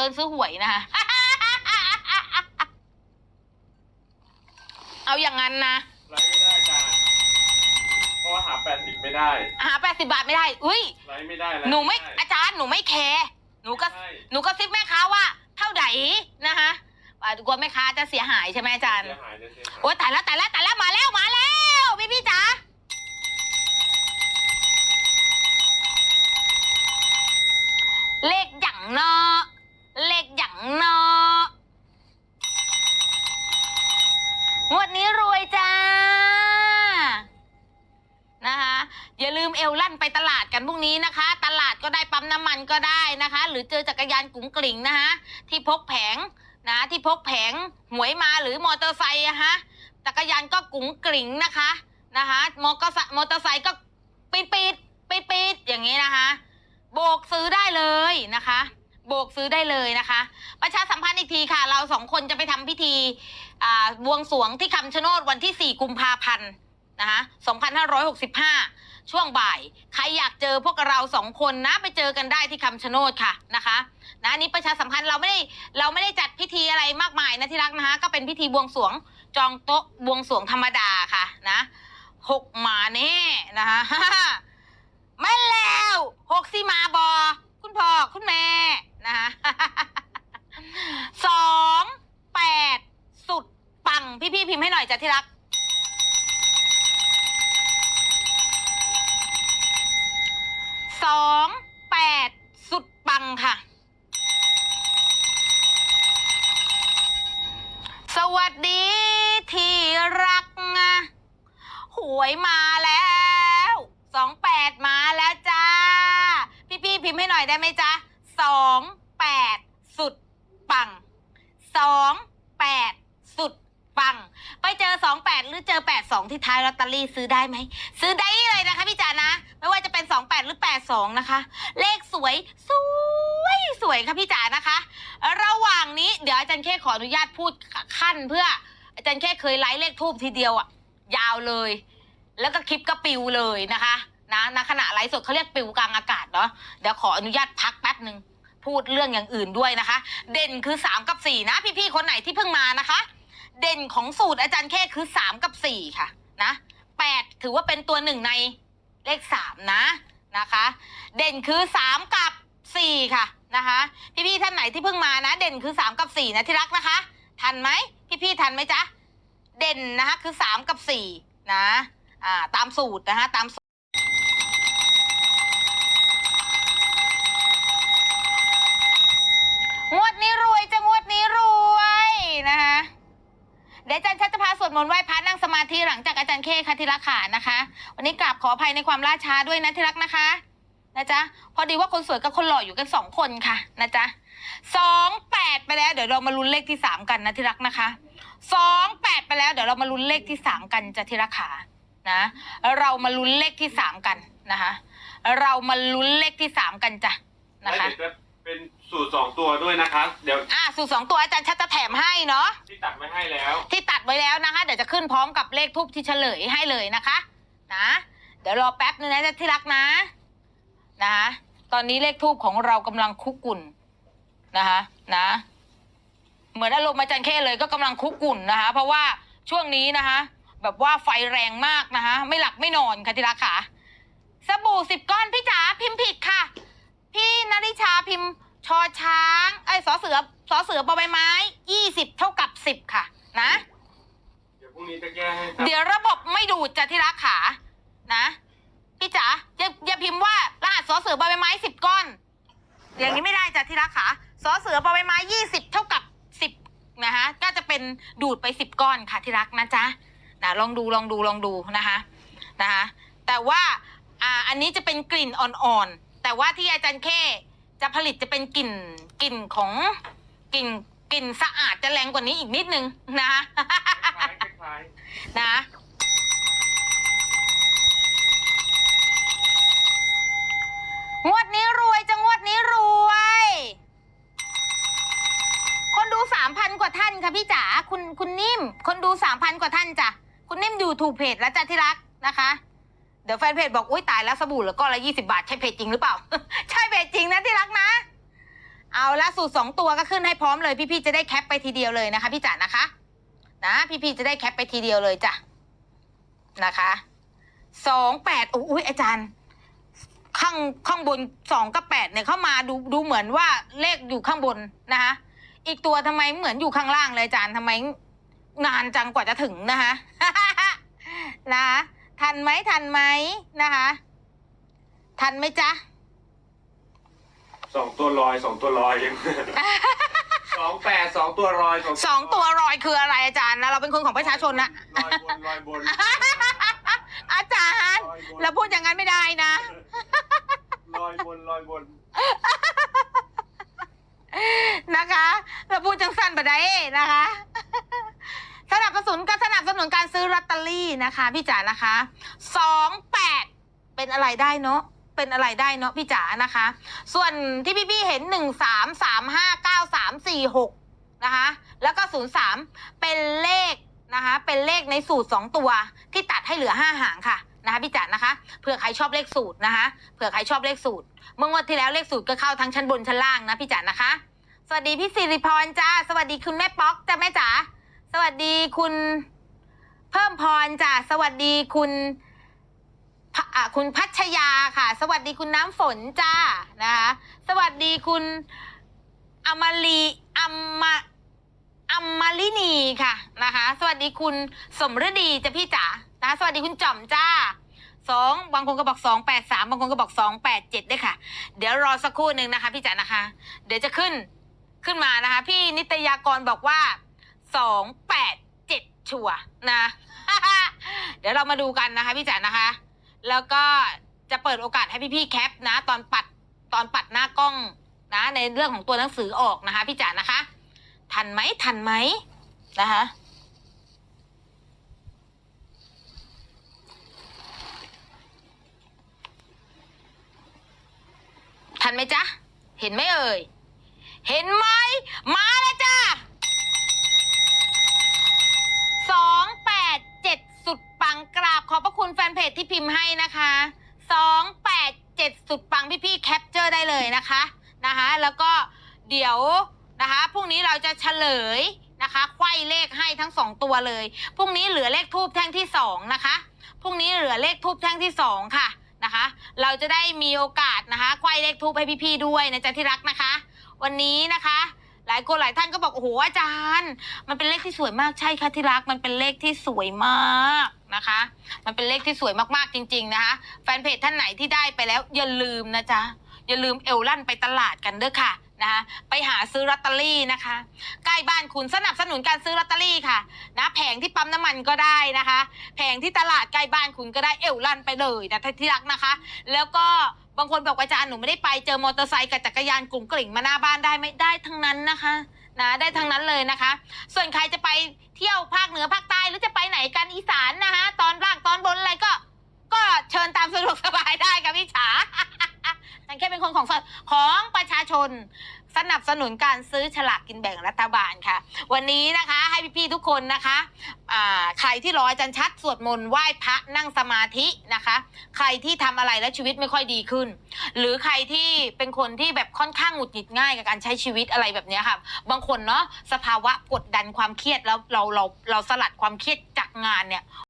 เดินซื้อหวยนะคะ เอาอย่างนั้นนะไลฟ์ไม่ได้อาจารย์เพราะว่าหาแปดสิบไม่ได้หาแปดสิบาทไม่ได้ อุ้ย ไลฟ์ไม่ได้ลฟ์หนูไม่ด้อาจารย์ หนูไม่แคร์ หนูก็ ใช่หนูก็ซิบแม่ค้าว่า เท่าไหร่นะคะอ่ากลัวแม่ค้าจะเสียหายใช่ไหมอาจารย์ เสียหายเลยเสียหายโอ๊ยตายแล้วตายแล้วตายแล้วมาแล้วมาแล้วพี่พี่จ๋าเลขหยั่งเนาะ เลขหยั่งเนาะงวดนี้รวยจ้า นะคะ อย่าลืมเอลลั่นไปตลาดกันพรุ่งนี้นะคะ ตลาดก็ได้ปั๊มน้ำมันก็ได้นะคะ หรือเจอจักรยานกุ๋งกลิ่งนะคะ ที่พกแผงนะที่พกแผงหวยมาหรือมอเตอร์ไซค์อะฮะจักรยานก็กุ๋งกริ่งนะคะนะคะมอเตอร์ไซค์มอเตอร์ไซค์ก็ปิดปิดปิดปิดอย่างนี้นะคะ โบกซื้อได้เลยนะคะ โบกซื้อได้เลยนะคะ ประชาสัมพันธ์อีกทีค่ะ เราสองคนจะไปทำพิธีอ่าบวงสรวงที่คำชะโนดวันที่ 4 กุมภาพันธ์นะคะ2565 ช่วงบ่าย ใครอยากเจอพวกเราสองคนนะ ไปเจอกันได้ที่คำชะโนดค่ะนะคะนะอันนี้ประชาสัมพันธ์เราไม่ได้เราไม่ได้จัดพิธีอะไรมากมายนะที่รักนะคะก็เป็นพิธีบวงสรวงจองโต๊ะบวงสรวงธรรมดาค่ะนะหกหมาแน่นะคะแม่นแล้วหกสี่หมาบอ คุณพ่อคุณแม่ นะคะสองแปดสุดปัง พี่พี่พิมพ์ให้หน่อยจ้ะที่รัก สองแปดสุดปังค่ะ สวัสดีที่รักนะหวยมาแล้วสองแปดมาแล้วจ้า พี่พี่พิมพ์ให้หน่อยได้ไหมจ๊ะสอง ดสุดปังสองแปดสุดปัง ไปเจอสองแปดหรือเจอแปดสองที่ท้ายลอตเตอรี่ซื้อได้ไหม ซื้อได้เลยนะคะพี่จ๋านะ ไม่ว่าจะเป็น28หรือ82นะคะ เลขสวยสวยสวยค่ะพี่จ๋านะคะ ระหว่างนี้เดี๋ยวอาจารย์แค่ขออนุญาตพูดขั้นเพื่ออาจารย์แค่เคยไลฟ์เลขทูบทีเดียวอะยาวเลย แล้วก็คลิปก็ปิวเลยนะคะนะณขณะไลฟ์สดเขาเรียกปิวกลางอากาศเนาะเดี๋ยวขออนุญาตพักแป๊บหนึ่ง พูดเรื่องอย่างอื่นด้วยนะคะ เด่นคือ 3 กับ 4 นะ พี่ๆคนไหนที่เพิ่งมานะคะ เด่นของสูตรอาจารย์แค่คือ 3 กับ 4 ค่ะนะ8ถือว่าเป็นตัวหนึ่งในเลขสามนะนะคะ เด่นคือสามกับสี่ค่ะนะคะ พี่ๆท่านไหนที่เพิ่งมานะ เด่นคือสามกับสี่นะที่รักนะคะ ทันไหมพี่ๆทันไหมจ๊ะเด่นนะคะคือสามกับสี่นะอ่าตามสูตรนะคะตามสูตร งวดนี้รวยจะงวดนี้รวยนะคะเดี๋ยวอาจารย์ชัดจะพาสวดมนต์ไหว้พระนั่งสมาธิหลังจากอาจารย์เคค่ะที่รักขานะคะ วันนี้กราบขออภัยในความล่าช้าด้วยนะที่รักนะคะนะจ๊ะพอดีว่าคนสวยกับคนหล่ออยู่กันสองคนค่ะนะจ๊ะสองแปดไปแล้วเดี๋ยวเรามาลุ้นเลขที่สามกันนะที่รักนะคะสองแปดไปแล้วเดี๋ยวเรามาลุ้นเลขที่สามกันจะที่รักขานะเรามาลุ้นเลขที่สามกันนะคะ เรามาลุ้นเลขที่สามกันจ้ะและนะคะ เดี๋ยวจะเป็นสูตรสองตัวด้วยนะคะเดี๋ยวอะสูตรสองตัวอาจารย์ชัดจะแถมให้เนาะที่ตัดไว้ให้แล้ว ที่ตัดไว้แล้วนะคะ เดี๋ยวจะขึ้นพร้อมกับเลขทูบที่เฉลยให้เลยนะคะนะเดี๋ยวรอแป๊บนึงนะที่รักนะนะคะตอนนี้เลขทูบของเรากำลังคุกกุ่นนะคะ นะ เหมือนอารมณ์อาจารย์เข้เลยก็กำลังคุกกุ่นนะคะ เพราะว่าช่วงนี้นะคะ แบบว่าไฟแรงมากนะคะ ไม่หลับไม่นอนค่ะที่รักค่ะสบู่สิบก้อนพี่จ๋าพิมพ์ผิดค่ะ พี่นริชาพิมพ์ ชอช้างไอ้ยสอเสือสอเสือปอใบไม้ยี่สิบเท่ากับสิบค่ะ นะ เดี๋ยวพรุ่งนี้จะแก้ให้ครับ เดี๋ยวระบบไม่ดูดจะที่รักขานะพี่จ๋าอย่าอย่าพิมพ์ว่ารหัสสอเสือปอใบไม้สิบก้อน อย่างนี้ไม่ได้จ้ะที่รักขาสอเสือปอใบไม้ยี่สิบเท่ากับสิบนะคะก็จะเป็นดูดไปสิบก้อนค่ะที่รักนะจ๊ะนะลองดูลองดูลองดูนะคะนะคะแต่ว่าอ่าอันนี้จะเป็นกลิ่นอ่อนๆ แต่ว่าที่อาจารย์เคจะผลิตจะเป็นกลิ่นกลิ่นของกลิ่นกลิ่นสะอาดจะแรงกว่านี้อีกนิดนึงนะคะคล้ายคล้ายนะ งวดนี้รวยจะงวดนี้รวย คนดูสามพันกว่าท่านค่ะพี่จ๋าคุณคุณนิ่ม คนดูสามพันกว่าท่านจ้ะ คุณนิ่มอยู่ถูกเพจแล้วจ้ะที่รักนะคะ เดี๋ยวแฟนเพจบอกอุ้ยตายแล้วสบู่เหลือก้อนละยี่สิบาท ใช่เพจจริงหรือเปล่า ใช่เพจจริงนะที่รักนะ เอาละสูตรสองตัวก็ขึ้นให้พร้อมเลยพี่ๆจะได้แคปไปทีเดียวเลยนะคะ พี่จ๋านะคะ นะพี่ๆจะได้แคปไปทีเดียวเลยจ้ะนะคะสองแปดอุ้ยอาจารย์ ข้างข้างบนสองกับแปดเนี่ยเข้ามาดูดูเหมือนว่าเลขอยู่ข้างบนนะคะอีกตัวทำไมเหมือนอยู่ข้างล่างเลยอาจารย์ทำไมนานจังกว่าจะถึงนะคะนะคะ ทันไหมทันไหมนะคะ ทันไหมจ๊ะสองตัวลอยสองตัวลอยยัง สองแปดสองตัวลอยสองตัวรอยคืออะไรอาจารย์นะเราเป็นคนของประชาชนนะ ลอยบนลอยบน อาจารย์ลอยบนเราพูดอย่างนั้นไม่ได้นะ ลอยบนลอยบน นะคะ เราพูดจังสั้นไปได้นะคะ ตเตอรี่นะคะพี่จ๋านะคะสองแปดเป็นอะไรได้เนาะเป็นอะไรได้เนาะพี่จ๋านะคะ ส่วนที่พี่พี่เห็นหนึ่งสามสามห้าเก้าสามสี่หกนะคะแล้วก็ศูนย์สามเป็นเลขนะคะเป็นเลขในสูตรสองตัวที่ตัดให้เหลือห้าหางค่ะนะคะพี่จ๋านะคะเผื่อใครชอบเลขสูตรนะคะเผื่อใครชอบเลขสูตร เมื่องวดที่แล้วเลขสูตรก็เข้าทั้งชั้นบนชั้นล่างนะพี่จ๋านะคะ สวัสดีพี่สิริพรจ้าสวัสดีคุณแม่ป๊อกจ้าแม่จ๋าสวัสดีคุณ เพิ่มพรจ้าสวัสดีคุณพอะคุณพัชยาค่ะ สวัสดีคุณน้ำฝนจ้านะคะสวัสดีคุณอมลีอมมาอมมาลินีค่ะนะคะ สวัสดีคุณสมฤดีจ้ะพี่จ๋านะสวัสดีคุณจ่อมจ้าสองบางคนก็บอกสองแปดสามบางคนก็บอกสองแปดเจ็ดด้วยค่ะ เดี๋ยวรอสักครู่หนึ่งนะคะ พี่จ๋านะคะ เดี๋ยวจะขึ้นขึ้นมานะคะ พี่นิตยากรบอกว่าสองแปด ชัวร์นะ เดี๋ยวเรามาดูกันนะคะพี่จ๋านะคะ แล้วก็จะเปิดโอกาสให้พี่ๆแคปนะ ตอนปัดตอนปัดหน้ากล้องนะ ในเรื่องของตัวหนังสือออกนะคะพี่จ๋านะคะ ทันไหมทันไหมนะคะทันไหมจ๊ะ เห็นไหมเอ่ย เห็นไหม มาแล้วจ้าสองแปดเจ็ดังกราบขอบพระคุณแฟนเพจที่พิมพ์ให้นะคะสองแปดเจ็ดสุดปังพี่ๆแคปเจอร์ได้เลยนะคะนะคะ แล้วก็เดี๋ยวนะคะพรุ่งนี้เราจะเฉลยนะคะไขว้เลขให้ทั้งสองตัวเลยพรุ่งนี้เหลือเลขทูบแท่งที่สองนะคะพรุ่งนี้เหลือเลขทูบแท่งที่สองค่ะนะคะ เราจะได้มีโอกาสนะคะไขว้เลขทูบให้พี่ๆด้วยนะจ๊ะที่รักนะคะ วันนี้นะคะายคนหลายท่านก็บอกโอ้โหอาจารย์ มันเป็นเลขที่สวยมากใช่ค่ะที่รักมันเป็นเลขที่สวยมากนะคะ มันเป็นเลขที่สวยมากๆจริง ๆ นะคะแฟนเพจท่านไหนที่ได้ไปแล้วอย่าลืมนะจ๊ะอย่าลืมเอลลั่นไปตลาดกันเด้อค่ะ นะคะไปหาซื้อลอตเตอรี่นะคะ ใกล้บ้านคุณสนับสนุนการซื้อลอตเตอรี่ค่ะนะแผงที่ปั๊มน้ำมันก็ได้นะคะ แผงที่ตลาดใกล้บ้านคุณก็ได้เอลลั่นไปเลยนะที่รักนะคะ แล้วก็บางคนบอกว่าอาจารย์หนูไม่ได้ไปเจอมอเตอร์ไซค์กับจักรยานกลุ่มกลิ่งมาหน้าบ้านได้ไม่ได้ทั้งนั้นนะคะนะได้ทั้งนั้นเลยนะคะ ส่วนใครจะไปเที่ยวภาคเหนือภาค นับสนุนการซื้อฉลากกินแบ่งรัฐบาลค่ะ วันนี้นะคะให้พี่ๆทุกคนนะคะใครที่รออาจารย์ชัดสวดมนต์ไหว้พระนั่งสมาธินะคะ ใครที่ทำอะไรแล้วชีวิตไม่ค่อยดีขึ้น หรือใครที่เป็นคนที่แบบค่อนข้างหงุดหงิดง่ายกับการใช้ชีวิตอะไรแบบนี้ค่ะ บางคนเนาะสภาวะกดดันความเครียดแล้วเราเราเราสลัดความเครียดจากงานเนี่ย